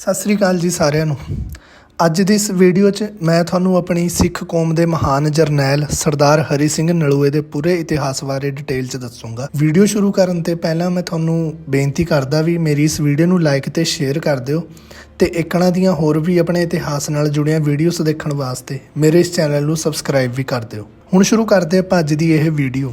ਸਤਿ ਸ੍ਰੀ ਅਕਾਲ ਜੀ ਸਾਰਿਆਂ ਨੂੰ। ਅੱਜ ਦੀ ਇਸ ਵੀਡੀਓ 'ਚ ਮੈਂ ਤੁਹਾਨੂੰ ਆਪਣੀ ਸਿੱਖ ਕੌਮ ਦੇ ਮਹਾਨ ਜਰਨੈਲ ਸਰਦਾਰ ਹਰੀ ਸਿੰਘ ਨਲੂਏ ਦੇ ਪੂਰੇ ਇਤਿਹਾਸ ਬਾਰੇ ਡਿਟੇਲ 'ਚ ਦੱਸੂੰਗਾ। ਵੀਡੀਓ ਸ਼ੁਰੂ ਕਰਨ ਤੇ ਪਹਿਲਾਂ ਮੈਂ ਤੁਹਾਨੂੰ ਬੇਨਤੀ ਕਰਦਾ ਵੀ ਮੇਰੀ ਇਸ ਵੀਡੀਓ ਨੂੰ ਲਾਈਕ ਤੇ ਸ਼ੇਅਰ ਕਰ ਦਿਓ ਤੇ ਇਕਣਾ ਦੀਆਂ ਹੋਰ ਵੀ ਆਪਣੇ ਇਤਿਹਾਸ ਨਾਲ ਜੁੜੀਆਂ ਵੀਡੀਓਜ਼ ਦੇਖਣ ਵਾਸਤੇ ਮੇਰੇ ਇਸ ਚੈਨਲ ਨੂੰ ਸਬਸਕ੍ਰਾਈਬ ਵੀ ਕਰ ਦਿਓ। ਹੁਣ ਸ਼ੁਰੂ ਕਰਦੇ ਆਪਾਂ ਅੱਜ ਦੀ ਇਹ ਵੀਡੀਓ।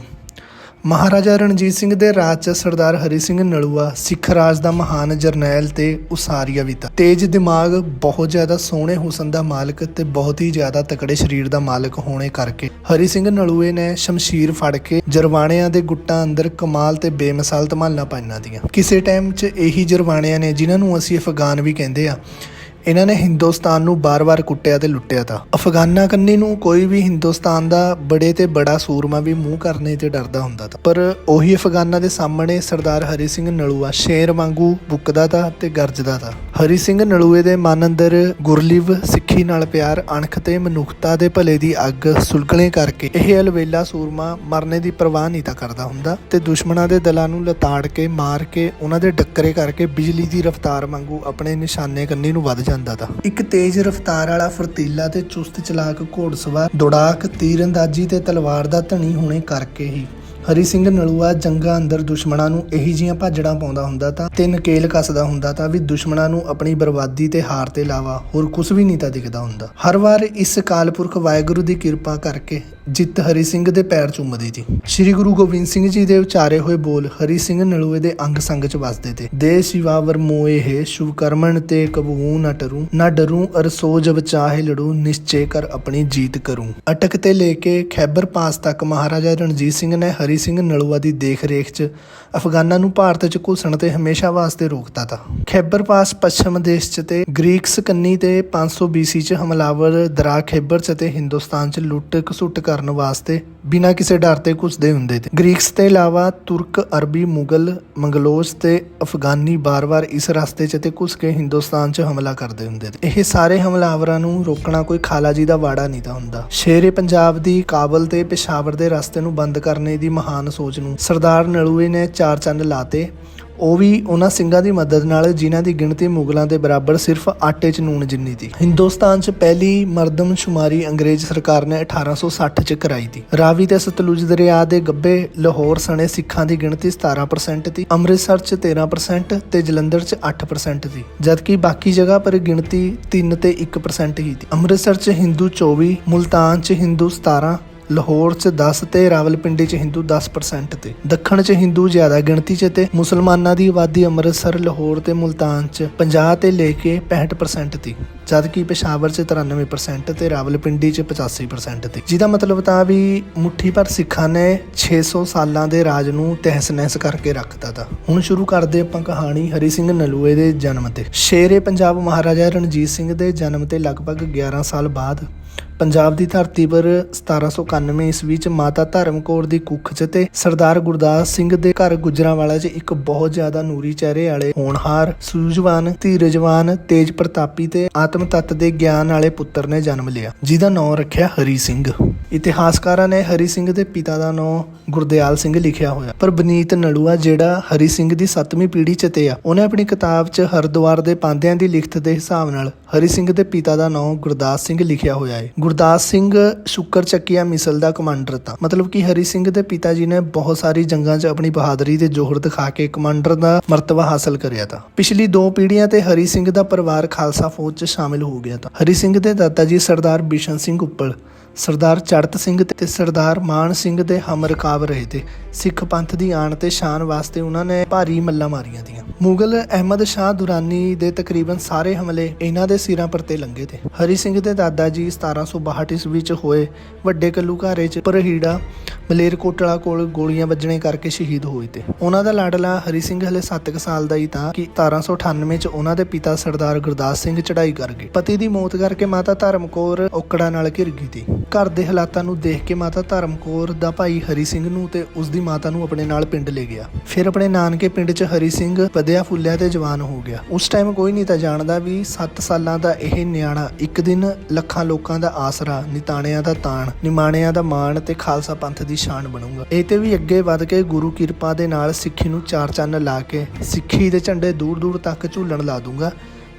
ਮਹਾਰਾਜਾ ਰਣਜੀਤ ਸਿੰਘ ਦੇ ਰਾਜ 'ਚ ਸਰਦਾਰ ਹਰੀ ਸਿੰਘ ਨਲੂਆ, ਸਿੱਖ ਰਾਜ ਦਾ ਮਹਾਨ ਜਰਨੈਲ ਤੇ ਉਸਾਰੀਆ ਵੀ ਤਾ। ਤੇਜ ਦਿਮਾਗ, ਬਹੁਤ ਜ਼ਿਆਦਾ ਸੋਹਣੇ ਹੁਸਨ ਦਾ ਮਾਲਕ ਤੇ ਬਹੁਤ ਹੀ ਜ਼ਿਆਦਾ ਤਕੜੇ ਸਰੀਰ ਦਾ ਮਾਲਕ ਹੋਣੇ ਕਰਕੇ। ਹਰੀ ਸਿੰਘ ਨਲੂਏ ਨੇ ਸ਼ਮਸ਼ੀਰ ਫੜ ਕੇ ਜਰਵਾਣਿਆਂ ਦੇ ਗੁੱਟਾਂ ਅੰਦਰ ਕਮਾਲ ਤੇ ਬੇਮਿਸਾਲ ਧਮਾਲਾਂ ਪਾਈਆਂ ਦੀਆਂ। ਕਿਸੇ ਟਾਈਮ 'ਚ ਇਹੀ ਜਰਵਾਣਿਆਂ ਨੇ ਜਿਨ੍ਹਾਂ ਨੂੰ ਅਸੀਂ ਅਫਗਾਨ ਵੀ ਕਹਿੰਦੇ ਆ ਇਹਨਾਂ ਨੇ ਹਿੰਦੁਸਤਾਨ ਨੂੰ ਬਾਰ-ਬਾਰ ਕੁੱਟਿਆ ਤੇ ਲੁੱਟਿਆ ਤਾ। ਅਫਗਾਨਾਂ ਕੰਨੀ ਨੂੰ ਕੋਈ ਵੀ ਹਿੰਦੁਸਤਾਨ ਦਾ ਬੜੇ ਤੇ ਬੜਾ ਸੂਰਮਾ ਵੀ ਮੂੰਹ ਕਰਨੇ ਤੇ ਡਰਦਾ ਹੁੰਦਾ ਤਾ। ਪਰ ਉਹੀ ਅਫਗਾਨਾਂ ਦੇ ਸਾਹਮਣੇ ਸਰਦਾਰ ਹਰੀ ਸਿੰਘ ਨਲੂਆ ਸ਼ੇਰ ਵਾਂਗੂ ਬੁੱਕਦਾ ਤਾ ਤੇ ਗਰਜਦਾ ਤਾ। ਹਰੀ ਸਿੰਘ ਨਲੂਏ ਦੇ ਮਨ ਅੰਦਰ ਗੁਰਲੀਵ ਸਿੱਖੀ ਨਾਲ ਪਿਆਰ, ਅਣਖ ਤੇ ਮਨੁੱਖਤਾ ਦੇ ਭਲੇ ਦੀ ਅੱਗ ਸੁਲਗਣੇ ਕਰਕੇ ਇਹ ਅਲਵੇਲਾ ਸੂਰਮਾ ਮਰਨੇ ਦੀ ਪਰਵਾਹ ਨਹੀਂ ਤਾਂ ਕਰਦਾ ਹੁੰਦਾ ਤੇ ਦੁਸ਼ਮਣਾਂ ਦੇ ਦਲਾਂ ਨੂੰ ਲਤਾੜ ਕੇ, ਮਾਰ ਕੇ, ਉਹਨਾਂ ਦੇ ਡੱਕਰੇ ਕਰਕੇ ਬਿਜਲੀ ਦੀ ਰਫ਼ਤਾਰ ਵਾਂਗੂ ਆਪਣੇ ਨਿਸ਼ਾਨੇ ਕੰਨੀ ਨੂੰ ਵੱਧ ਜਾਂਦਾ ਤਾ ਇੱਕ ਤੇਜ਼ ਰਫ਼ਤਾਰ ਵਾਲਾ ਫਰਤੀਲਾ ਤੇ ਚੁਸਤ ਚਲਾਕ ਘੋੜਸਵਾਰ, ਦੌੜਾਕ, ਤੀਰਅੰਦਾਜ਼ੀ ਤੇ ਤਲਵਾਰ ਦਾ ਧਣੀ ਹੋਣੇ ਕਰਕੇ ਹੀ। ਹਰੀ ਸਿੰਘ ਨਲੂਆ ਜੰਗਾਂ ਅੰਦਰ ਦੁਸ਼ਮਣਾਂ ਨੂੰ ਇਹੀ ਜੀਆਂ ਭਾਜੜਾਂ ਪਾਉਂਦਾ ਹੁੰਦਾ ਤਾਂ ਤੇ ਨਕੇਲ ਕੱਸਦਾ ਹੁੰਦਾ ਤਾਂ ਵੀ ਦੁਸ਼ਮਣਾਂ ਨੂੰ ਆਪਣੀ ਬਰਬਾਦੀ ਤੇ ਹਾਰ ਤੇ ਇਲਾਵਾ ਹੋਰ ਕੁਝ ਵੀ ਨਹੀਂ ਤਾਂ ਦਿਖਦਾ ਹੁੰਦਾ। ਹਰ ਵਾਰ ਇਸ ਕਾਲਪੁਰਖ ਵਾਹਿਗੁਰੂ ਦੀ ਕਿਰਪਾ ਕਰਕੇ ਜਿੱਤ ਹਰੀ ਸਿੰਘ ਦੇ ਪੈਰ ਚੁੰਮਦੀ ਸੀ। ਸ੍ਰੀ ਗੁਰੂ ਗੋਬਿੰਦ ਸਿੰਘ ਜੀ ਦੇ ਉਚਾਰੇ ਹੋਏ ਬੋਲ ਹਰੀ ਸਿੰਘ ਨਲੂਏ ਦੇ ਅੰਗ ਸੰਗ ਚ ਵਸਦੇ ਤੇ, ਦੇ ਸਿਵਾਵਰ ਮੋਏ ਹੈ, ਸ਼ੁਭ ਕਰਮਨ ਤੇ ਕਬੂ ਨਾ ਟਰੂ, ਨਾ ਡਰੂ ਅਰਸੋ ਜਬ ਚਾਹੇ ਲੜੂ, ਨਿਸ਼ਚੈ ਕਰ ਆਪਣੀ ਜੀਤ ਕਰੂ। ਅਟਕ ਤੇ ਲੈ ਕੇ ਖੈਬਰ ਪਾਸ ਤੱਕ ਮਹਾਰਾਜਾ ਰਣਜੀਤ ਸਿੰਘ ਨੇ ਹਰੀ ਸਿੰਘ ਨਲੂਆ ਦੀ ਦੇਖ-ਰੇਖ 'ਚ ਅਫਗਾਨਾਂ ਨੂੰ ਭਾਰਤ 'ਚ ਘੁਸਣ ਤੇ ਹਮੇਸ਼ਾ ਵਾਸਤੇ ਰੋਕਤਾ ਤਾ। ਖੈਬਰ ਪਾਸ ਪੱਛਮ ਦੇਸ਼ 'ਚ ਤੇ ਗ੍ਰੀਕਸ ਕੰਨੀ ਤੇ 500 BC 'ਚ ਹਮਲਾਵਰ ਦਰਾ ਖੈਬਰ 'ਚ ਤੇ ਹਿੰਦੁਸਤਾਨ 'ਚ ਲੁੱਟ ਘਸੁੱਟ ਕਰਨ ਵਾਸਤੇ ਬਿਨਾਂ ਕਿਸੇ ਡਰ ਤੇ ਘੁਸਦੇ ਹੁੰਦੇ ਤੇ। ਗ੍ਰੀਕਸ ਤੇ ਇਲਾਵਾ ਤੁਰਕ, ਅਰਬੀ, ਮੁਗਲ ਮੰਗਲੋਸ ਤੇ ਅਫਗਾਨੀ ਬਾਰ-ਬਾਰ ਇਸ ਰਸਤੇ 'ਚ ਤੇ ਘੁਸ ਕੇ ਹਿੰਦੁਸਤਾਨ 'ਚ ਹਮਲਾ ਕਰਦੇ ਹੁੰਦੇ ਤੇ। ਇਹ ਸਾਰੇ ਹਮਲਾਵਰਾਂ ਨੂੰ ਰੋਕਣਾ ਕੋਈ ਖਾਲਾ ਜੀ ਦਾ ਵਾੜਾ ਨਹੀਂ ਤਾਂ ਹੁੰਦਾ। ਸ਼ੇਰੇ ਪੰਜਾਬ ਦੀ ਕਾਬਲ ਤੇ ਪਿਸ਼ਾਵਰ ਦੇ ਰਸਤੇ ਨੂੰ ਬੰਦ ਕਰਨੇ ਦੀ ਮਹਾਨ ਸੋਚ ਨੂੰ। ਸਰਦਾਰ ਨਲੂਏ ਨੇ ਚਾਰ ਚੰਨ ਲਾਤੇ। ਉਹ ਵੀ ਉਹਨਾਂ ਸਿੰਘਾਂ ਦੀ ਮਦਦ ਨਾਲ, ਜਿਨ੍ਹਾਂ ਦੀ ਗਿਣਤੀ ਮੁਗਲਾਂ ਦੇ ਬਰਾਬਰ ਸਿਰਫ ਆਟੇ 'ਚ ਨੂਣ ਜਿੰਨੀ ਸੀ। ਹਿੰਦੁਸਤਾਨ 'ਚ ਪਹਿਲੀ ਮਰਦਮਸ਼ੁਮਾਰੀ ਅੰਗਰੇਜ਼ ਸਰਕਾਰ ਨੇ 1860 'ਚ ਕਰਾਈ ਸੀ। ਰਾਵੀ ਤੇ ਸਤਲੁਜ ਦਰਿਆ ਦੇ ਗੱਬੇ ਲਾਹੌਰ ਸਣੇ ਸਿੱਖਾਂ ਦੀ ਗਿਣਤੀ 17% ਸੀ। ਅੰਮ੍ਰਿਤਸਰ 'ਚ 13% ਤੇ ਜਲੰਧਰ 'ਚ 8% ਸੀ। ਜਦਕਿ ਬਾਕੀ ਜਗ੍ਹਾ ਪਰ ਗਿਣਤੀ 3 ਤੇ 1% ਹੀ ਸੀ। ਅੰਮ੍ਰਿਤਸਰ 'ਚ ਹਿੰਦੂ 24 ਮੁਲਤਾਨ 'ਚ ਹਿੰਦੂ 17 ਲਾਹੌਰ 'ਚ 10 ਤੇ ਰਾਵਲਪਿੰਡੀ 'ਚ ਹਿੰਦੂ 10% ਤੇ, ਦੱਖਣ 'ਚ ਹਿੰਦੂ ਜ਼ਿਆਦਾ ਗਿਣਤੀ 'ਚ ਤੇ ਮੁਸਲਮਾਨਾਂ ਦੀ ਆਬਾਦੀ ਅੰਮ੍ਰਿਤਸਰ, ਲਾਹੌਰ ਤੇ ਮੁਲਤਾਨ 'ਚ 50 ਤੇ ਲੈ ਕੇ 65% ਤੀ, ਜਦਕਿ ਪਸ਼ਾਵਰ 'ਚ 93% ਤੇ, ਰਾਵਲਪਿੰਡੀ 'ਚ 85% ਤੇ। ਜਿਹਦਾ ਮਤਲਬ ਤਾਂ ਵੀ ਮੁੱਠੀ ਭਰ ਸਿੱਖਾਂ ਨੇ 600 ਸਾਲਾਂ ਦੇ ਰਾਜ ਨੂੰ ਤਹਿਸ-ਨਹਿਸ ਕਰਕੇ ਰੱਖਤਾ ਤਾ। ਹੁਣ ਸ਼ੁਰੂ ਕਰਦੇ ਆਪਾਂ ਕਹਾਣੀ ਹਰੀ ਸਿੰਘ ਨਲੂਏ ਦੇ ਜਨਮ ਤੇ। ਸ਼ੇਰੇ ਪੰਜਾਬ ਮਹਾਰਾਜਾ ਰਣਜੀਤ ਸਿੰਘ ਦੇ ਜਨਮ ਤੇ ਲਗਭਗ 11 ਸਾਲ ਬਾਅਦ ਪੰਜਾਬ ਦੀ ਧਰਤੀ ਪਰ 1791 ਈਸਵੀ ਚ ਮਾਤਾ ਧਰਮ ਕੌਰ ਦੀ ਕੁੱਖ ਚ ਤੇ ਸਰਦਾਰ ਗੁਰਦਾਸ ਸਿੰਘ ਦੇ ਘਰ ਗੁਜਰਾਂਵਾਲਾ ਚ ਇੱਕ ਬਹੁਤ ਜ਼ਿਆਦਾ ਨੂਰੀ ਚਿਹਰੇ ਵਾਲੇ ਹੋਣਹਾਰ, ਸੂਝਵਾਨ, ਧੀਰਜਵਾਨ, ਤੇਜ ਪ੍ਰਤਾਪੀ ਤੇ ਆਤਮ ਤੱਤ ਦੇ ਗਿਆਨ ਵਾਲੇ ਪੁੱਤਰ ਨੇ ਜਨਮ ਲਿਆ, ਜਿਹਦਾ ਨਾਮ ਰੱਖਿਆ ਹਰੀ ਸਿੰਘ। ਇਤਿਹਾਸਕਾਰਾਂ ਨੇ ਹਰੀ ਸਿੰਘ ਦੇ ਪਿਤਾ ਦਾ ਨਾਮ ਗੁਰਦਿਆਲ ਸਿੰਘ ਲਿਖਿਆ ਹੋਇਆ। ਪਰ ਬਨੀਤ ਨਲੂਆ, ਜਿਹੜਾ ਹਰੀ ਸਿੰਘ ਦੀ 7ਵੀਂ ਪੀੜ੍ਹੀ ਚ ਤੇ ਆ, ਉਹਨੇ ਆਪਣੀ ਕਿਤਾਬ 'ਚ ਹਰਦੁਆਰ ਦੇ ਪਾਂਦਿਆਂ ਦੀ ਲਿਖਤ ਦੇ ਹਿਸਾਬ ਨਾਲ ਹਰੀ ਸਿੰਘ ਦੇ ਪਿਤਾ ਦਾ ਨਾਮ ਗੁਰਦਾਸ ਸਿੰਘ ਲਿਖਿਆ ਹੋਇਆ ਹੈ ਗੁਰਦਾਸ ਸਿੰਘ ਸ਼ੁਕਰ ਚੱਕੀਆ ਮਿਸਲ ਦਾ ਕਮਾਂਡਰ ਤਾ। ਮਤਲਬ ਕਿ ਹਰੀ ਸਿੰਘ ਦੇ ਪਿਤਾ ਜੀ ਨੇ ਬਹੁਤ ਸਾਰੀ ਜੰਗਾਂ 'ਚ ਆਪਣੀ ਬਹਾਦਰੀ ਤੇ ਜੋਹਰ ਦਿਖਾ ਕੇ ਕਮਾਂਡਰ ਦਾ ਮਰਤਬਾ ਹਾਸਲ ਕਰਿਆ ਤਾ। ਪਿਛਲੀ ਦੋ ਪੀੜ੍ਹੀਆਂ ਤੇ ਹਰੀ ਸਿੰਘ ਦਾ ਪਰਿਵਾਰ ਖਾਲਸਾ ਫੌਜ 'ਚ ਸ਼ਾਮਿਲ ਹੋ ਗਿਆ ਤਾ। ਹਰੀ ਸਿੰਘ ਦੇ ਦਾਦਾ ਜੀ ਸਰਦਾਰ ਬਿਸ਼ਨ ਸਿੰਘ ਉੱਪਰ ਸਰਦਾਰ ਚੜਤ ਸਿੰਘ ਤੇ ਸਰਦਾਰ ਮਾਨ ਸਿੰਘ ਦੇ ਹਮਰਕਾਬ ਰਹੇ ਤੇ ਸਿੱਖ ਪੰਥ ਦੀ ਆਣ ਤੇ ਸ਼ਾਨ ਵਾਸਤੇ ਉਹਨਾਂ ਨੇ ਭਾਰੀ ਮੱਲਾਂ ਮਾਰੀਆਂ ਦੀਆਂ। ਮੁਗਲ ਅਹਿਮਦ ਸ਼ਾਹ ਦੁਰਾਨੀ ਦੇ ਤਕਰੀਬਨ ਸਾਰੇ ਹਮਲੇ ਇਹਨਾਂ ਦੇ ਸਿਰਾਂ ਪਰ ਤੇ ਲੰਗੇ ਤੇ। ਹਰੀ ਸਿੰਘ ਦੇ ਦਾਦਾ ਜੀ 1762 ਈਸਵੀ ਚ ਹੋਏ ਵੱਡੇ ਕੱਲੂਘਾਰੇ ਚ ਪਰਹੀੜਾ ਮਲੇਰਕੋਟਲਾ ਕੋਲ ਗੋਲੀਆਂ ਵੱਜਣੇ ਕਰਕੇ ਸ਼ਹੀਦ ਹੋਏ ਤੇ। ਉਹਨਾਂ ਦਾ ਲਾਡਲਾ ਹਰੀ ਸਿੰਘ ਹਲੇ 7 ਸਾਲ ਦਾ ਹੀ ਤਾਂ ਕਿ 1798 ਚ ਉਹਨਾਂ ਦੇ ਪਿਤਾ ਸਰਦਾਰ ਗੁਰਦਾਸ ਸਿੰਘ ਚੜਾਈ ਕਰ ਗਏ। ਪਤੀ ਦੀ ਮੌਤ ਕਰਕੇ ਮਾਤਾ ਧਰਮ ਕੌਰ ਔਕੜਾਂ ਨਾਲ ਘਿਰ ਗਈ ਤੀ। ਘਰ ਦੇ ਹਾਲਾਤਾਂ ਨੂੰ ਦੇਖ ਕੇ ਮਾਤਾ ਧਰਮ ਕੌਰ ਦਾ ਭਾਈ ਹਰੀ ਸਿੰਘ ਨੂੰ ਤੇ ਉਸ ਦੀ ਮਾਤਾ ਨੂੰ ਆਪਣੇ ਨਾਲ ਪਿੰਡ ਲੈ ਗਿਆ। ਫਿਰ ਆਪਣੇ ਨਾਨਕੇ ਪਿੰਡ 'ਚ ਹਰੀ ਸਿੰਘ ਵਧਿਆ ਫੁੱਲਿਆ ਤੇ ਜਵਾਨ ਹੋ ਗਿਆ। ਉਸ ਟਾਈਮ ਕੋਈ ਨਹੀਂ ਤਾਂ ਜਾਣਦਾ ਵੀ 7 ਸਾਲਾਂ ਦਾ ਇਹ ਨਿਆਣਾ ਇੱਕ ਦਿਨ ਲੱਖਾਂ ਲੋਕਾਂ ਦਾ ਆਸਰਾ, ਨਿਤਾਣਿਆਂ ਦਾ ਤਾਣ, ਨਿਮਾਣਿਆਂ ਦਾ ਮਾਣ ਤੇ ਖਾਲਸਾ ਪੰਥ ਦੀ ਸ਼ਾਨ ਬਣੂਗਾ। ਇਹ ਤੇ ਵੀ ਅੱਗੇ ਵੱਧ ਕੇ ਗੁਰੂ ਕਿਰਪਾ ਦੇ ਨਾਲ ਸਿੱਖੀ ਨੂੰ ਚਾਰ ਚੰਨ ਲਾ ਕੇ ਸਿੱਖੀ ਦੇ ਝੰਡੇ ਦੂਰ ਦੂਰ ਤੱਕ ਝੂਲਣ ਲਾ ਦੂੰਗਾ।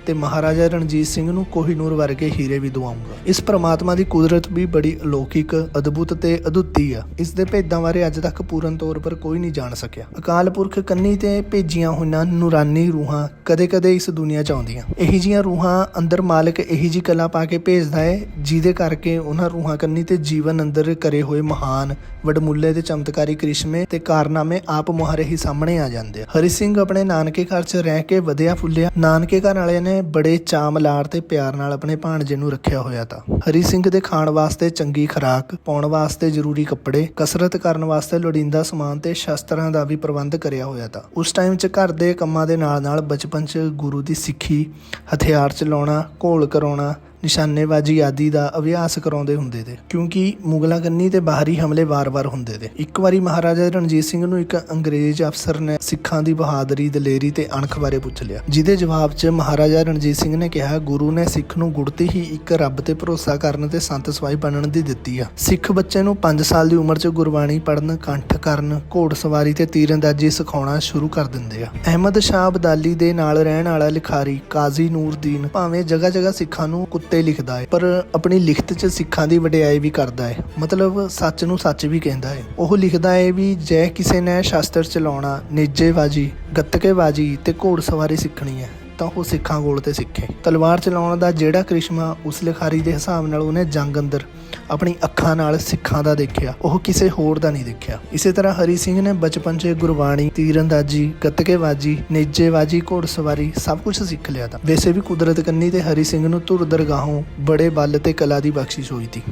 ਤੇ ਮਹਾਰਾਜਾ ਰਣਜੀਤ ਸਿੰਘ ਨੂੰ ਕੋਹੀਨੂਰ ਵਰਗੇ ਹੀਰੇ ਵੀ ਦਵਾਉਂਗਾ। ਇਸ ਪ੍ਰਮਾਤਮਾ ਦੀ ਕੁਦਰਤ ਵੀ ਬੜੀ ਅਲੌਕਿਕ, ਅਦਭੁਤ ਤੇ ਅਦੁੱਤੀ ਆ। ਇਸ ਦੇ ਭੇਦਾਂ ਬਾਰੇ ਅੱਜ ਤੱਕ ਪੂਰਨ ਤੌਰ ਪਰ ਕੋਈ ਨਹੀਂ ਜਾਣ ਸਕਿਆ। ਅਕਾਲ ਪੁਰਖ ਕੰਨੀ ਤੇ ਭੇਜੀਆਂ ਹੋਈਆਂ ਨੂਰਾਨੀ ਰੂਹਾਂ ਕਦੇ-ਕਦੇ ਇਸ ਦੁਨੀਆ 'ਚ ਆਉਂਦੀਆਂ। ਇਹੀ ਜੀਆਂ ਰੂਹਾਂ ਅੰਦਰ ਮਾਲਕ ਇਹੀ ਜੀ ਕਲਾ ਪਾ ਕੇ ਭੇਜਦਾ ਹੈ ਜਿਹਦੇ ਕਰਕੇ ਉਹਨਾਂ ਰੂਹਾਂ ਕੰਨੀ ਤੇ ਜੀਵਨ ਅੰਦਰ ਕਰੇ ਹੋਏ ਮਹਾਨ, ਵਡਮੁੱਲੇ ਤੇ ਚਮਤਕਾਰੀ ਕ੍ਰਿਸ਼ਮੇ ਤੇ ਕਾਰਨਾਮੇ ਆਪ ਮੁਹਾਰੇ ਹੀ ਸਾਹਮਣੇ ਆ ਜਾਂਦੇ ਹਰੀ ਸਿੰਘ ਆਪਣੇ ਨਾਨਕੇ ਘਰ 'ਚ ਰਹਿ ਕੇ ਵਧਿਆ ਫੁੱਲਿਆ ਨਾਨਕੇ ਘਰ ਵਾਲਿਆਂ ਨੇ ਬੜੇ ਚਾਮ ਤੇ ਪਿਆਰ ਨਾਲ ਆਪਣੇ ਭਾਣਜੇ ਨੂੰ ਰੱਖਿਆ ਹੋਇਆ ਤਾਂ। ਹਰੀ ਸਿੰਘ ਦੇ ਖਾਣ ਵਾਸਤੇ ਚੰਗੀ ਖੁਰਾਕ, ਪਾਉਣ ਵਾਸਤੇ ਜ਼ਰੂਰੀ ਕੱਪੜੇ, ਕਸਰਤ ਕਰਨ ਵਾਸਤੇ ਲੋੜੀਂਦਾ ਸਮਾਨ ਤੇ ਸ਼ਸਤਰਾਂ ਦਾ ਵੀ ਪ੍ਰਬੰਧ ਕਰਿਆ ਹੋਇਆ ਤਾਂ। ਉਸ ਟਾਈਮ 'ਚ ਘਰ ਦੇ ਕੰਮਾਂ ਦੇ ਨਾਲ ਨਾਲ ਬਚਪਨ 'ਚ ਗੁਰੂ ਦੀ ਸਿੱਖੀ, ਹਥਿਆਰ ਚਲਾਉਣਾ, ਘੋਲ ਕਰਾਉਣਾ ਨਿਸ਼ਾਨੇਬਾਜ਼ੀ ਆਦਿ ਦਾ ਅਭਿਆਸ ਕਰਾਉਂਦੇ ਹੁੰਦੇ ਤੇ, ਕਿਉਂਕਿ ਮੁਗਲਾਂ ਕੰਨੀ ਤੇ ਬਾਹਰੀ ਹਮਲੇ ਵਾਰ-ਵਾਰ ਹੁੰਦੇ ਤੇ। ਇੱਕ ਵਾਰੀ ਮਹਾਰਾਜਾ ਰਣਜੀਤ ਸਿੰਘ ਨੂੰ ਇੱਕ ਅੰਗਰੇਜ਼ ਅਫਸਰ ਨੇ ਸਿੱਖਾਂ ਦੀ ਬਹਾਦਰੀ, ਦਲੇਰੀ ਤੇ ਅਣਖ ਬਾਰੇ ਪੁੱਛ ਲਿਆ। ਜਿਹਦੇ ਜਵਾਬ 'ਚ ਮਹਾਰਾਜਾ ਰਣਜੀਤ ਸਿੰਘ ਨੇ ਕਿਹਾ, ਗੁਰੂ ਨੇ ਸਿੱਖ ਨੂੰ ਗੁੜਤੀ ਹੀ ਇੱਕ ਰੱਬ ਤੇ ਭਰੋਸਾ ਕਰਨ ਤੇ ਸੰਤ ਸਵਾਈ ਬਣਨ ਦੀ ਦਿੱਤੀ ਆ। ਸਿੱਖ ਬੱਚੇ ਨੂੰ 5 ਸਾਲ ਦੀ ਉਮਰ 'ਚ ਗੁਰਬਾਣੀ ਪੜ੍ਹਨ, ਕੰਠ ਕਰਨ, ਘੋੜ ਸਵਾਰੀ ਤੇ ਤੀਰਅੰਦਾਜ਼ੀ ਸਿਖਾਉਣਾ ਸ਼ੁਰੂ ਕਰ ਦਿੰਦੇ ਆ। ਅਹਿਮਦ ਸ਼ਾਹ ਅਬਦਾਲੀ ਦੇ ਨਾਲ ਰਹਿਣ ਵਾਲਾ ਲਿਖਾਰੀ ਕਾਜ਼ੀ ਨੂਰਦੀਨ ਭਾਵੇਂ ਜਗ੍ਹਾ ਜਗ੍ਹਾ ਸਿੱਖਾਂ ਨੂੰ ਕੁੱਤੇ ਲਿਖਦਾ ਹੈ, ਪਰ ਆਪਣੀ ਲਿਖਤ 'ਚ ਸਿੱਖਾਂ ਦੀ ਵਡਿਆਈ ਵੀ ਕਰਦਾ ਹੈ। ਮਤਲਬ ਸੱਚ ਨੂੰ ਸੱਚ ਵੀ ਕਹਿੰਦਾ ਹੈ। ਉਹ ਲਿਖਦਾ ਹੈ ਵੀ ਜੇ ਕਿਸੇ ਨੇ ਸ਼ਾਸਤਰ ਚਲਾਉਣਾ, ਨੇਜੇਬਾਜ਼ੀ, ਗੱਤਕੇਬਾਜ਼ੀ ਤੇ ਘੋੜਸਵਾਰੀ ਸਿੱਖਣੀ ਹੈ। ਤਾਂ ਉਹ ਸਿੱਖਾਂ ਕੋਲ ਤੇ ਸਿੱਖੇ। ਤਲਵਾਰ ਚਲਾਉਣ ਦਾ ਜਿਹੜਾ ਕ੍ਰਿਸ਼ਮਾ ਉਸ ਲਿਖਾਰੀ ਦੇ ਹਿਸਾਬ ਨਾਲ ਉਹਨੇ ਜੰਗ ਅੰਦਰ ਆਪਣੀ ਅੱਖਾਂ ਨਾਲ ਸਿੱਖਾਂ ਦਾ ਦੇਖਿਆ, ਉਹ ਕਿਸੇ ਹੋਰ ਦਾ ਨਹੀਂ ਦੇਖਿਆ। ਇਸੇ ਤਰ੍ਹਾਂ ਹਰੀ ਸਿੰਘ ਨੇ ਬਚਪਨ 'ਚ ਗੁਰਬਾਣੀ ਤੀਰਅੰਦਾਜ਼ੀ ਗੱਤਕੇਬਾਜ਼ੀ, ਨੇਜੇਬਾਜ਼ੀ, ਘੋੜਸਵਾਰੀ ਸਭ ਕੁਝ ਸਿੱਖ ਲਿਆ ਤਾਂ। ਵੈਸੇ ਵੀ ਕੁਦਰਤ ਕੰਨੀ ਤੇ ਹਰੀ ਸਿੰਘ ਨੂੰ ਧੁਰ ਦਰਗਾਹੋਂ ਬੜੇ ਬਲ ਤੇ ਕਲਾ ਦੀ ਬਖਸ਼ਿਸ਼ ਹੋਈ ਸੀ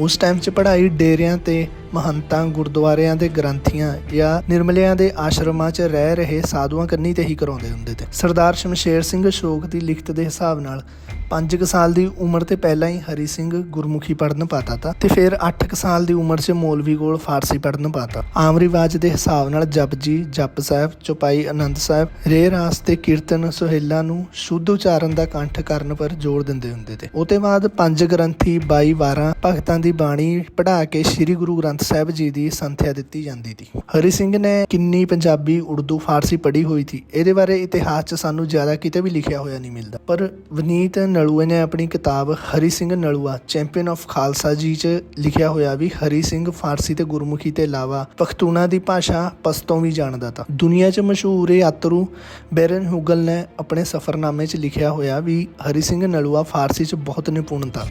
ਉਸ ਟਾਈਮ 'ਚ ਪੜ੍ਹਾਈ ਡੇਰਿਆਂ ਤੇ ਮਹੰਤਾਂ ਗੁਰਦੁਆਰਿਆਂ ਦੇ ਗ੍ਰੰਥੀਆਂ ਜਾਂ ਨਿਰਮਲਿਆਂ ਦੇ ਆਸ਼ਰਮਾਂ 'ਚ ਰਹਿ ਰਹੇ ਸਾਧੂਆਂ ਕੰਨੀ ਤੇ ਹੀ ਕਰਾਉਂਦੇ ਹੁੰਦੇ ਤੇ। ਸਰਦਾਰ ਸ਼ਮਸ਼ੇਰ ਸਿੰਘ ਅਸ਼ੋਕ ਦੀ ਲਿਖਤ ਦੇ ਹਿਸਾਬ ਨਾਲ 5 ਸਾਲ ਦੀ ਉਮਰ ਤੇ ਪਹਿਲਾਂ ਹੀ ਹਰੀ ਸਿੰਘ ਗੁਰਮੁਖੀ ਪੜ੍ਹਨ ਪਾਤਾ ਤਾ ਤੇ ਫਿਰ 8 ਸਾਲ ਦੀ ਉਮਰ 'ਚ ਮੌਲਵੀ ਕੋਲ ਫਾਰਸੀ ਪੜ੍ਹਨ ਪਾਤਾ। ਆਮ ਰਿਵਾਜ ਦੇ ਹਿਸਾਬ ਨਾਲ ਜਪਜੀ ਜਪ ਸਾਹਿਬ, ਚੁਪਾਈ ਆਨੰਦ ਸਾਹਿਬ, ਰੇ ਰਾਸ ਤੇ ਕੀਰਤਨ ਸੁਹੇਲਾ ਨੂੰ ਸ਼ੁੱਧ ਉਚਾਰਨ ਦਾ ਕੰਠ ਕਰਨ ਪਰ ਜ਼ੋਰ ਦਿੰਦੇ ਹੁੰਦੇ ਤੇ। ਉਹਦੇ ਬਾਅਦ ਪੰਜ ਗ੍ਰੰਥੀ 22 ਵਾਰਾਂ, ਭਗਤਾਂ ਦੀ ਬਾਣੀ ਪੜ੍ਹਾ ਕੇ ਸ੍ਰੀ ਗੁਰੂ ਗ੍ਰੰਥ ਸਾਹਿਬ ਜੀ ਦੀ ਸੰਥਿਆ ਦਿੱਤੀ ਜਾਂਦੀ ਸੀ ਹਰੀ ਸਿੰਘ ਨੇ ਕਿੰਨੀ ਪੰਜਾਬੀ ਉਰਦੂ ਫਾਰਸੀ ਪੜ੍ਹੀ ਹੋਈ ਸੀ ਇਹਦੇ ਬਾਰੇ ਇਤਿਹਾਸ 'ਚ ਸਾਨੂੰ ਜ਼ਿਆਦਾ ਕਿਤੇ ਵੀ ਲਿਖਿਆ ਹੋਇਆ ਨਹੀਂ ਮਿਲਦਾ। ਪਰ ਵਨੀਤ ਨਲੂਏ ਨੇ ਆਪਣੀ ਕਿਤਾਬ ਹਰੀ ਸਿੰਘ ਨਲੂਆ, ਚੈਂਪੀਅਨ ਆਫ ਖਾਲਸਾ ਜੀ 'ਚ ਲਿਖਿਆ ਹੋਇਆ ਵੀ ਹਰੀ ਸਿੰਘ ਫਾਰਸੀ ਤੇ ਗੁਰਮੁਖੀ ਤੇ ਇਲਾਵਾ ਪਖਤੂਨਾ ਦੀ ਭਾਸ਼ਾ ਪਸ਼ਤੋਂ ਵੀ ਜਾਣਦਾ ਤਾ। ਦੁਨੀਆ 'ਚ ਮਸ਼ਹੂਰ ਯਾਤਰੂ ਬੈਰਨ ਹੁਗਲ ਨੇ ਆਪਣੇ ਸਫ਼ਰਨਾਮੇ 'ਚ ਲਿਖਿਆ ਹੋਇਆ ਵੀ ਹਰੀ ਸਿੰਘ ਨਲੂਆ ਫਾਰਸੀ 'ਚ ਬਹੁਤ ਨਿਪੁੰਨ ਤਾ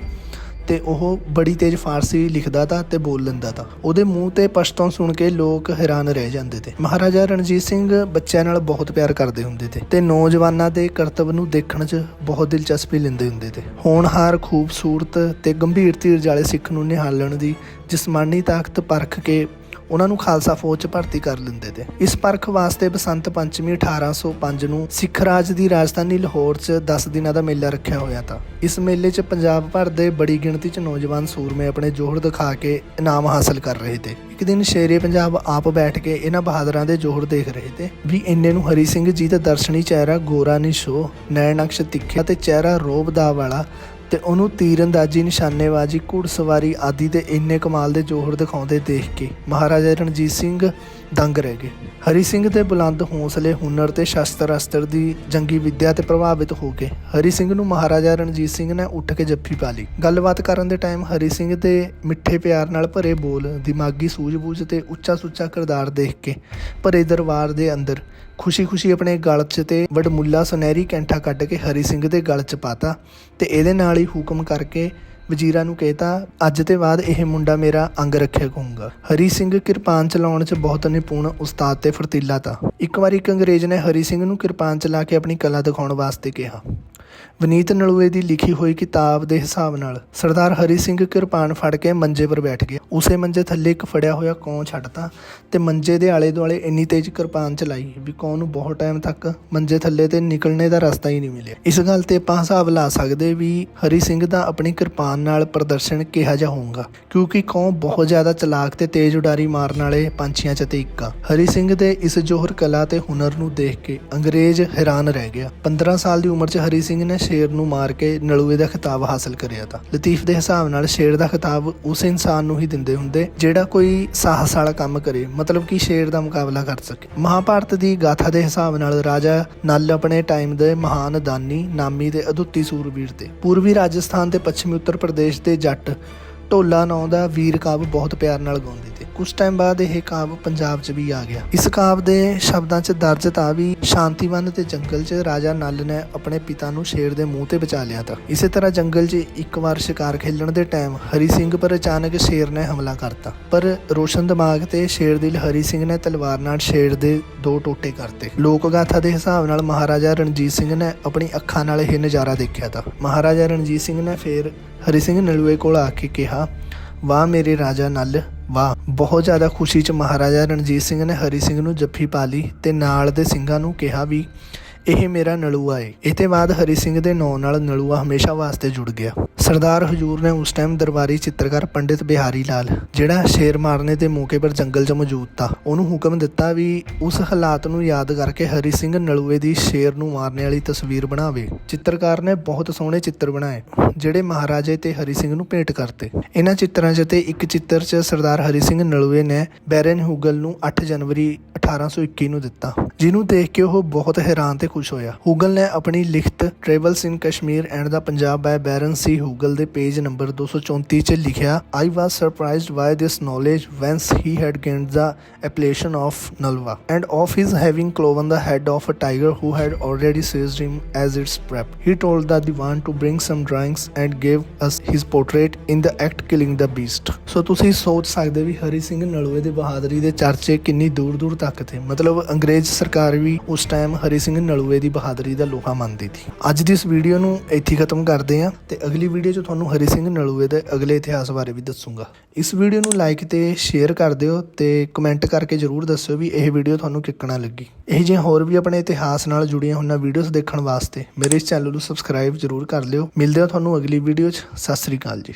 ਤੇ ਉਹ ਬੜੀ ਤੇਜ਼ ਫਾਰਸੀ ਲਿਖਦਾ ਤਾ ਤੇ ਬੋਲ ਲੈਂਦਾ ਤਾ। ਉਹਦੇ ਮੂੰਹ ਤੇ ਪਸ਼ਤੋਂ ਸੁਣ ਕੇ ਲੋਕ ਹੈਰਾਨ ਰਹਿ ਜਾਂਦੇ ਤੇ। ਮਹਾਰਾਜਾ ਰਣਜੀਤ ਸਿੰਘ ਬੱਚਿਆਂ ਨਾਲ ਬਹੁਤ ਪਿਆਰ ਕਰਦੇ ਹੁੰਦੇ ਤੇ ਤੇ ਨੌਜਵਾਨਾਂ ਦੇ ਕਰਤੱਵ ਨੂੰ ਦੇਖਣ 'ਚ ਬਹੁਤ ਦਿਲਚਸਪੀ ਲੈਂਦੇ ਹੁੰਦੇ ਤੇ। ਹੋਣਹਾਰ, ਖੂਬਸੂਰਤ ਤੇ ਗੰਭੀਰ ਧੀਰਜ ਵਾਲੇ ਸਿੱਖ ਨੂੰ ਨਿਹਾਲਣ ਦੀ ਜਿਸਮਾਨੀ ਤਾਕਤ ਪਰਖ ਕੇ ਉਹਨਾਂ ਨੂੰ ਖਾਲਸਾ ਫੌਜ 'ਚ ਭਰਤੀ ਕਰ ਲੈਂਦੇ ਤੇ। ਇਸ ਪਰਖ ਵਾਸਤੇ ਬਸੰਤ ਪੰਚਮੀ 1805 ਨੂੰ ਸਿੱਖ ਰਾਜ ਦੀ ਰਾਜਧਾਨੀ ਲਾਹੌਰ 'ਚ 10 ਦਿਨਾਂ ਦਾ ਮੇਲਾ ਰੱਖਿਆ ਹੋਇਆ ਤਾ। ਇਸ ਮੇਲੇ 'ਚ ਪੰਜਾਬ ਭਰ ਦੇ ਬੜੀ ਗਿਣਤੀ 'ਚ ਨੌਜਵਾਨ ਸੂਰਮੇ ਆਪਣੇ ਜੋਹਰ ਦਿਖਾ ਕੇ ਇਨਾਮ ਹਾਸਲ ਕਰ ਰਹੇ ਤੇ। ਇੱਕ ਦਿਨ ਸ਼ੇਰੇ ਪੰਜਾਬ ਆਪ ਬੈਠ ਕੇ ਇਹਨਾਂ ਬਹਾਦਰਾਂ ਦੇ ਜੋਹਰ ਦੇਖ ਰਹੇ ਤੇ, ਵੀ ਇੰਨੇ ਨੂੰ ਹਰੀ ਸਿੰਘ ਜੀ ਦਾ ਦਰਸ਼ਨੀ ਚਿਹਰਾ ਗੋਰਾ ਨਿਸ਼ੋ, ਨੈਣ ਤਿੱਖਿਆ ਤੇ ਚਿਹਰਾ ਰੋਬ ਦਾ ਵਾਲਾ ਤੇ ਉਹਨੂੰ ਤੀਰਅੰਦਾਜ਼ੀ, ਨਿਸ਼ਾਨੇਬਾਜ਼ੀ, ਘੁੜਸਵਾਰੀ ਆਦਿ ਦੇ ਇੰਨੇ ਕਮਾਲ ਦੇ ਜੋਹਰ ਦਿਖਾਉਂਦੇ ਦੇਖ ਕੇ ਮਹਾਰਾਜਾ ਰਣਜੀਤ ਸਿੰਘ ਦੰਗ ਰਹਿ ਗਏ। ਹਰੀ ਸਿੰਘ ਦੇ ਬੁਲੰਦ ਹੌਸਲੇ, ਹੁਨਰ ਤੇ ਸ਼ਸਤਰ ਅਸਤਰ ਦੀ ਜੰਗੀ ਵਿੱਦਿਆ ਤੇ ਪ੍ਰਭਾਵਿਤ ਹੋ ਕੇ ਹਰੀ ਸਿੰਘ ਨੂੰ ਮਹਾਰਾਜਾ ਰਣਜੀਤ ਸਿੰਘ ਨੇ ਉੱਠ ਕੇ ਜੱਫੀ ਪਾ ਲਈ। ਗੱਲਬਾਤ ਕਰਨ ਦੇ ਟਾਈਮ ਹਰੀ ਸਿੰਘ ਦੇ ਮਿੱਠੇ ਪਿਆਰ ਨਾਲ ਭਰੇ ਬੋਲ, ਦਿਮਾਗੀ ਸੂਝ-ਬੂਝ ਤੇ ਉੱਚਾ ਸੁੱਚਾ ਕਿਰਦਾਰ ਦੇਖ ਕੇ ਭਰੇ ਦਰਬਾਰ ਦੇ ਅੰਦਰ ਖੁਸ਼ੀ-ਖੁਸ਼ੀ ਆਪਣੇ ਗਲ 'ਚ ਤੇ ਵਡਮੁੱਲਾ ਸੁਨਹਿਰੀ ਕੈਂਠਾ ਕੱਢ ਕੇ ਹਰੀ ਸਿੰਘ ਦੇ ਗਲ 'ਚ ਪਾਤਾ ਤੇ ਇਹਦੇ ਨਾਲ ਹੀ ਹੁਕਮ ਕਰਕੇ ਵਜ਼ੀਰਾਂ ਨੂੰ ਕਹਿਤਾ, ਅੱਜ ਤੇ ਬਾਅਦ ਇਹ ਮੁੰਡਾ ਮੇਰਾ ਅੰਗ ਰੱਖਿਆ ਕਹੂੰਗਾ ਹਰੀ ਸਿੰਘ ਕਿਰਪਾਨ ਚਲਾਉਣ 'ਚ ਬਹੁਤ ਨਿਪੁੰਨ ਉਸਤਾਦ ਤੇ ਫਰਤੀਲਾ ਤਾ। ਇੱਕ ਵਾਰੀ ਇੱਕ ਅੰਗਰੇਜ਼ ਨੇ ਹਰੀ ਸਿੰਘ ਨੂੰ ਕਿਰਪਾਨ ਚਲਾ ਕੇ ਆਪਣੀ ਕਲਾ ਦਿਖਾਉਣ ਵਾਸਤੇ ਕਿਹਾ। ਵਨੀਤ ਨਲੂਏ ਦੀ ਲਿਖੀ ਹੋਈ ਕਿਤਾਬ ਦੇ ਹਿਸਾਬ ਨਾਲ ਸਰਦਾਰ ਹਰੀ ਸਿੰਘ ਕਿਰਪਾਨ ਫੜ ਕੇ ਮੰਜੇ 'ਪਰ ਬੈਠ ਗਿਆ। ਉਸੇ ਮੰਜੇ ਥੱਲੇ ਇੱਕ ਫੜਿਆ ਹੋਇਆ ਕੌਂ ਛੱਡਤਾ ਤੇ ਮੰਜੇ ਦੇ ਆਲੇ ਦੁਆਲੇ ਇੰਨੀ ਤੇਜ਼ ਕਿਰਪਾਨ ਚਲਾਈ ਵੀ ਕੌਂ ਨੂੰ ਬਹੁਤ ਟਾਈਮ ਤੱਕ ਮੰਜੇ ਥੱਲੇ ਤੇ ਨਿਕਲਣੇ ਦਾ ਰਸਤਾ ਹੀ ਨਹੀਂ ਮਿਲਿਆ। ਇਸ ਗੱਲ ਤੇ ਆਪਾਂ ਹਿਸਾਬ ਲਾ ਸਕਦੇ ਵੀ ਹਰੀ ਸਿੰਘ ਦਾ ਆਪਣੀ ਕਿਰਪਾਨ ਨਾਲ ਪ੍ਰਦਰਸ਼ਨ ਕਿਹਾ ਜਾ ਹੋਊਗਾ, ਕਿਉਂਕਿ ਕੌਂ ਬਹੁਤ ਜ਼ਿਆਦਾ ਚਲਾਕ ਤੇ ਤੇਜ਼ ਉਡਾਰੀ ਮਾਰਨ ਵਾਲੇ ਪੰਛੀਆਂ 'ਚ ਤੇ ਇੱਕ ਆ। ਹਰੀ ਸਿੰਘ ਦੇ ਇਸ ਜੋਹਰ ਕਲਾ ਤੇ ਹੁਨਰ ਨੂੰ ਦੇਖ ਕੇ ਅੰਗਰੇਜ਼ ਹੈਰਾਨ ਰਹਿ ਗਿਆ। 15 ਸਾਲ ਦੀ ਉਮਰ 'ਚ ਹਰੀ ਸਿੰਘ ਨੇ ਸ਼ੇਰ ਨੂੰ ਮਾਰ ਕੇ ਨਲੂਏ ਦਾ ਖਿਤਾਬ ਹਾਸਲ ਕਰਿਆ ਤਾਂ। ਲਤੀਫ ਦੇ ਹਿਸਾਬ ਨਾਲ ਸ਼ੇਰ ਦਾ ਖਿਤਾਬ ਉਸ ਇਨਸਾਨ ਨੂੰ ਹੀ ਦਿੰਦੇ ਹੁੰਦੇ, ਜਿਹੜਾ ਕੋਈ ਸਾਹਸ ਵਾਲਾ ਕੰਮ ਕਰੇ, ਮਤਲਬ ਕਿ ਸ਼ੇਰ ਦਾ ਮੁਕਾਬਲਾ ਕਰ ਸਕੇ। ਮਹਾਭਾਰਤ ਦੀ ਗਾਥਾ ਦੇ ਹਿਸਾਬ ਨਾਲ ਰਾਜਾ ਨਲ ਆਪਣੇ ਟਾਈਮ ਦੇ ਮਹਾਨ ਦਾਨੀ, ਨਾਮੀ ਤੇ ਅਦੁੱਤੀ ਸੂਰਬੀਰ ਤੇ। ਪੂਰਬੀ ਰਾਜਸਥਾਨ ਤੇ ਪੱਛਮੀ ਉੱਤਰ ਪ੍ਰਦੇਸ਼ ਦੇ ਜੱਟ ਢੋਲਾ ਨਾਂ ਦਾ ਵੀਰ ਕਾਵਿ ਬਹੁਤ ਪਿਆਰ ਨਾਲ ਗਾਉਂਦੇ। ਤੇ ਕੁਝ ਟਾਈਮ ਬਾਅਦ ਇਹ ਕਾਵਿ ਪੰਜਾਬ 'ਚ ਵੀ ਆ ਗਿਆ। ਇਸ ਕਾਵਿ ਦੇ ਸ਼ਬਦਾਂ 'ਚ ਦਰਜ ਤਾਂ ਵੀ ਸ਼ਾਂਤੀਵਨ ਤੇ ਜੰਗਲ 'ਚ ਰਾਜਾ ਨਲ ਨੇ ਆਪਣੇ ਪਿਤਾ ਨੂੰ ਸ਼ੇਰ ਦੇ ਮੂੰਹ ਤੇ ਬਚਾ ਲਿਆ ਤਾਂ। ਇਸੇ ਤਰ੍ਹਾਂ ਜੰਗਲ 'ਚ ਇੱਕ ਵਾਰ ਸ਼ਿਕਾਰ ਖੇਲਣ ਦੇ ਟਾਈਮ ਹਰੀ ਸਿੰਘ ਪਰ ਅਚਾਨਕ ਸ਼ੇਰ ਨੇ ਹਮਲਾ ਕਰਤਾ। ਪਰ ਰੋਸ਼ਨ ਦਿਮਾਗ ਤੇ ਸ਼ੇਰ ਦਿਲ ਹਰੀ ਸਿੰਘ ਨੇ ਤਲਵਾਰ ਨਾਲ ਸ਼ੇਰ ਦੇ ਦੋ ਟੋਟੇ ਕਰਤੇ। ਲੋਕ ਗਾਥਾ ਦੇ ਹਿਸਾਬ ਨਾਲ ਮਹਾਰਾਜਾ ਰਣਜੀਤ ਸਿੰਘ ਨੇ ਆਪਣੀ ਅੱਖਾਂ ਨਾਲ ਇਹ ਨਜ਼ਾਰਾ ਦੇਖਿਆ ਤਾਂ। ਮਹਾਰਾਜਾ ਰਣਜੀਤ ਸਿੰਘ ਨੇ ਫੇਰ ਹਰੀ ਸਿੰਘ ਨਲੂਏ ਕੋਲ ਆ ਕੇ ਕਿਹਾ, ਵਾਹ ਮੇਰੇ ਰਾਜਾ ਨਲ ਵਾਹ, ਬਹੁਤ ਜ਼ਿਆਦਾ ਖੁਸ਼ੀ ਚ ਮਹਾਰਾਜਾ ਰਣਜੀਤ ਸਿੰਘ ਨੇ ਹਰੀ ਸਿੰਘ ਨੂੰ ਜੱਫੀ ਪਾ ਲਈ ਤੇ ਨਾਲ ਦੇ ਸਿੰਘਾਂ ਨੂੰ ਕਿਹਾ ਵੀ ਇਹ ਮੇਰਾ ਨਲੂਆ ਏ। ਇਹ ਬਾਅਦ ਹਰੀ ਸਿੰਘ ਦੇ ਨਾਂ ਨਾਲ ਨਲੂਆ ਹਮੇਸ਼ਾ ਵਾਸਤੇ ਜੁੜ ਗਿਆ। ਸਰਦਾਰ ਹਜੂਰ ਨੇ ਉਸ ਟਾਈਮ ਦਰਬਾਰੀ ਚਿੱਤਰਕਾਰ ਪੰਡਿਤ ਬਿਹਾਰੀ ਲਾਲ, ਜਿਹੜਾ ਸ਼ੇਰ ਮਾਰਨੇ ਦੇ ਮੌਕੇ ਪਰ ਜੰਗਲ 'ਚ ਮੌਜੂਦ ਤਾ, ਉਹਨੂੰ ਹੁਕਮ ਦਿੱਤਾ ਵੀ ਉਸ ਹਾਲਾਤ ਨੂੰ ਯਾਦ ਕਰਕੇ ਹਰੀ ਸਿੰਘ ਨਲੂਏ ਦੀ ਸ਼ੇਰ ਨੂੰ ਮਾਰਨੇ ਵਾਲੀ ਤਸਵੀਰ ਬਣਾਵੇ। ਚਿੱਤਰਕਾਰ ਨੇ ਬਹੁਤ ਸੋਹਣੇ ਚਿੱਤਰ ਬਣਾਏ, ਜਿਹੜੇ ਮਹਾਰਾਜੇ ਤੇ ਹਰੀ ਸਿੰਘ ਨੂੰ ਭੇਟ ਕਰਤੇ। ਇਹਨਾਂ ਚਿੱਤਰਾਂ 'ਚ ਤੇ ਇੱਕ ਚਿੱਤਰ 'ਚ ਸਰਦਾਰ ਹਰੀ ਸਿੰਘ ਨਲੂਏ ਨੇ ਬੈਰਨ ਹੁਗਲ ਨੂੰ 8 ਜਨਵਰੀ 1821 ਨੂੰ ਦਿੱਤਾ, ਜਿਹਨੂੰ ਦੇਖ ਕੇ ਉਹ ਬਹੁਤ ਹੈਰਾਨ ਤੇ ਖੁਸ਼ ਹੋਇਆ ਹੁਗਲ ਨੇ ਆਪਣੀ ਲਿਖਤ travels in Kashmir and the Punjab by Baron C Hugel ਦੇ ਪੇਜ ਨੰਬਰ 234 'ਚ ਲਿਖਿਆ I was surprised by this knowledge whence he had gained the appellation of Nalwa and of his having cloven the head of a tiger who had already seized him as its prep. He told the divan to bring some drawings and gave us his portrait in the act killing the beast. ਸੋ ਤੁਸੀਂ ਸੋਚ ਸਕਦੇ ਵੀ ਹਰੀ ਸਿੰਘ ਨਲੂਏ ਦੀ ਬਹਾਦਰੀ ਦੇ ਚਰਚੇ ਕਿੰਨੀ ਦੂਰ ਦੂਰ ਤੱਕ ਥੇ ਮਤਲਬ ਅੰਗਰੇਜ਼ ਸਰਕਾਰ ਵੀ ਉਸ ਟਾਈਮ ਹਰੀ ਸਿੰਘ ਨਲਵੇ ਨਲੂਏ ਦੀ ਬਹਾਦਰੀ ਦਾ ਲੋਹਾ ਮੰਨਦੀ ਸੀ। ਅੱਜ ਦੀ ਇਸ ਵੀਡੀਓ ਨੂੰ ਇੱਥੇ ਖਤਮ ਕਰਦੇ ਹਾਂ ਤੇ ਅਗਲੀ ਵੀਡੀਓ 'ਚ ਤੁਹਾਨੂੰ ਹਰੀ ਸਿੰਘ ਨਲੂਏ ਦੇ ਅਗਲੇ ਇਤਿਹਾਸ ਬਾਰੇ ਵੀ ਦੱਸੂਗਾ। ਇਸ ਵੀਡੀਓ ਨੂੰ ਲਾਈਕ ਤੇ ਸ਼ੇਅਰ ਕਰ ਦਿਓ ਤੇ ਕਮੈਂਟ ਕਰਕੇ ਜਰੂਰ ਦੱਸਿਓ ਵੀ ਇਹ ਵੀਡੀਓ ਤੁਹਾਨੂੰ ਕਿੱਕਣਾ ਲੱਗੀ। ਇਹ ਜਿਹੀਆਂ ਹੋਰ ਵੀ ਆਪਣੇ ਇਤਿਹਾਸ ਨਾਲ ਜੁੜੀਆਂ ਹੋਈਆਂ ਵੀਡੀਓਜ਼ ਦੇਖਣ ਵਾਸਤੇ ਮੇਰੇ ਇਸ ਚੈਨਲ ਨੂੰ ਸਬਸਕ੍ਰਾਈਬ ਜਰੂਰ ਕਰ ਲਿਓ। ਮਿਲਦੇ ਹਾਂ ਤੁਹਾਨੂੰ ਅਗਲੀ ਵੀਡੀਓ 'ਚ। ਸਤਿ ਸ੍ਰੀ ਅਕਾਲ ਜੀ।